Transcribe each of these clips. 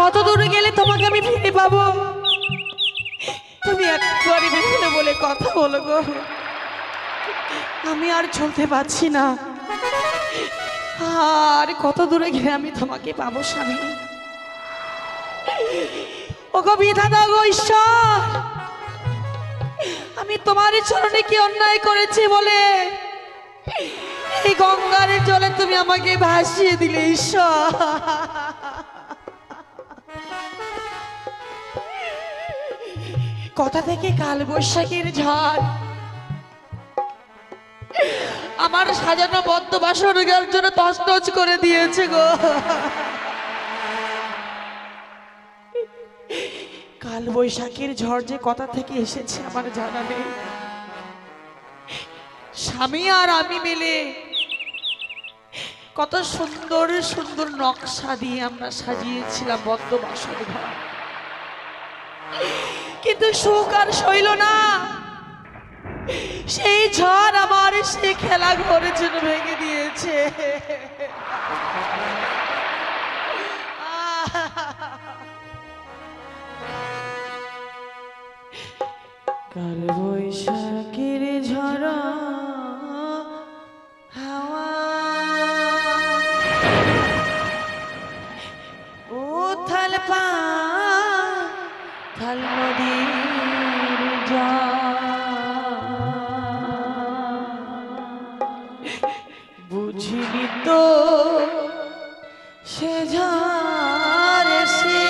কত দূরে গেলে তোমাকে আমি ফিরে পাবো? তুমি একবারে বেরোলে বলে কথা বলো গো। আমি আর চলতে পারছি না। আর কত দূরে গেলে আমি তোমাকে পাবো, স্বামী? ও গো বিধাতা গো ঈশ্বর, আমি তোমার চরণে কি অন্যায় করেছি বলে? এই গঙ্গার জলে তুমি আমাকে ভাসিয়ে দিলে, ঈশ্বর। কথা থেকে কাল বৈশাখীর ঝড়। আমার সাজানো বদ্ধ বাসন জন্য তছনছ করে দিয়েছে গো। কাল বৈশাখীর ঝড় যে কথা থেকে এসেছে আমার জানা নেই। স্বামী আর আমি মিলে কত সুন্দর সুন্দর নকশা দিয়ে আমরা সাজিয়েছিলাম বদ্ধ বাসন ঘর। কিন্তু সুখ আর সইল না। সেই ঝড় আমার সে খেলা ঘরের জন্য ভেঙে দিয়েছে। কার বৈশাখীর বুঝিনি তো সে সে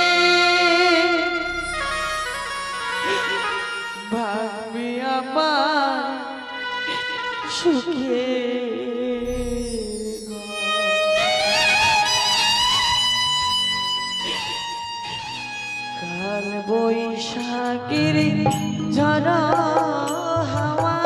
ভাবি আমার সুখে বৈশাখীর ঝড় হাওয়া।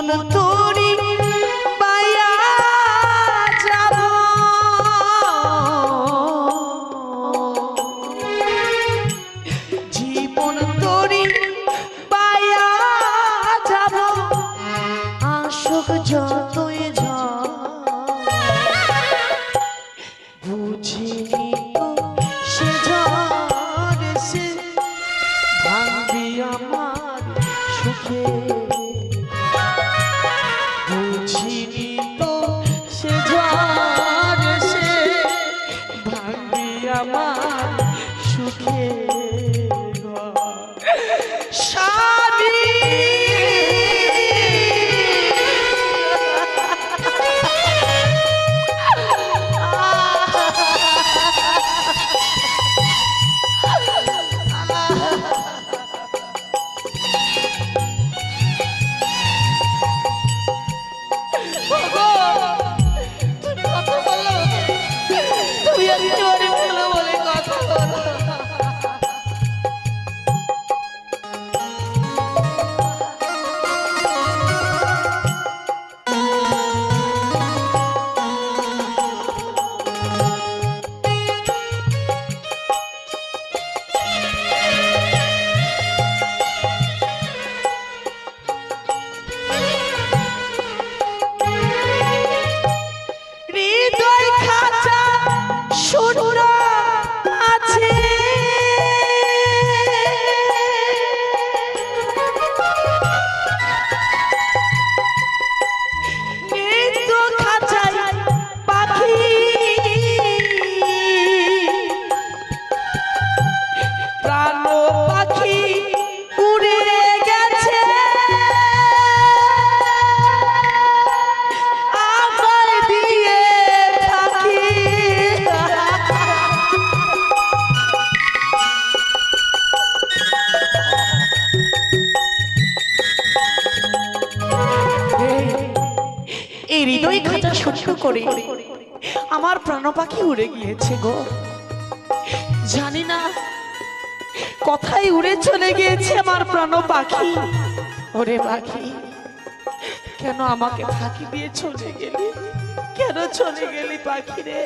জীবন তোরি করে। আমার প্রাণ পাখি উড়ে গিয়েছে গো। জানি না কথাই উড়ে চলে গিয়েছে আমার প্রাণ পাখি ওরে পাখি, কেন আমাকে ফাঁকি দিয়ে চলে গেলি? কেন চলে গেলি পাখি রে?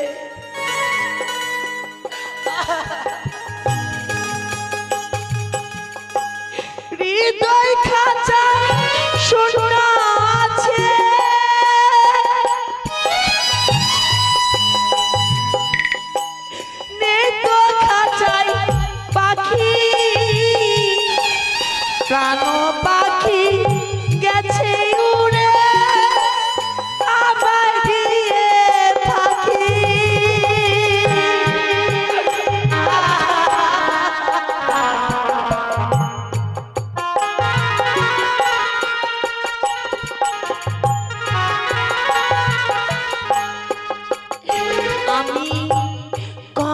হৃদয় খাঁচা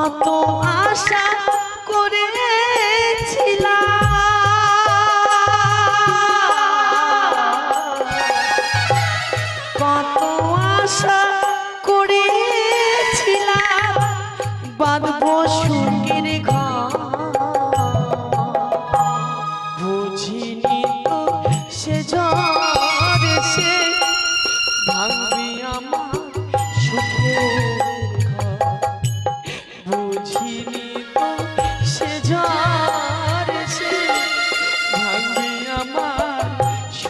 কত আশা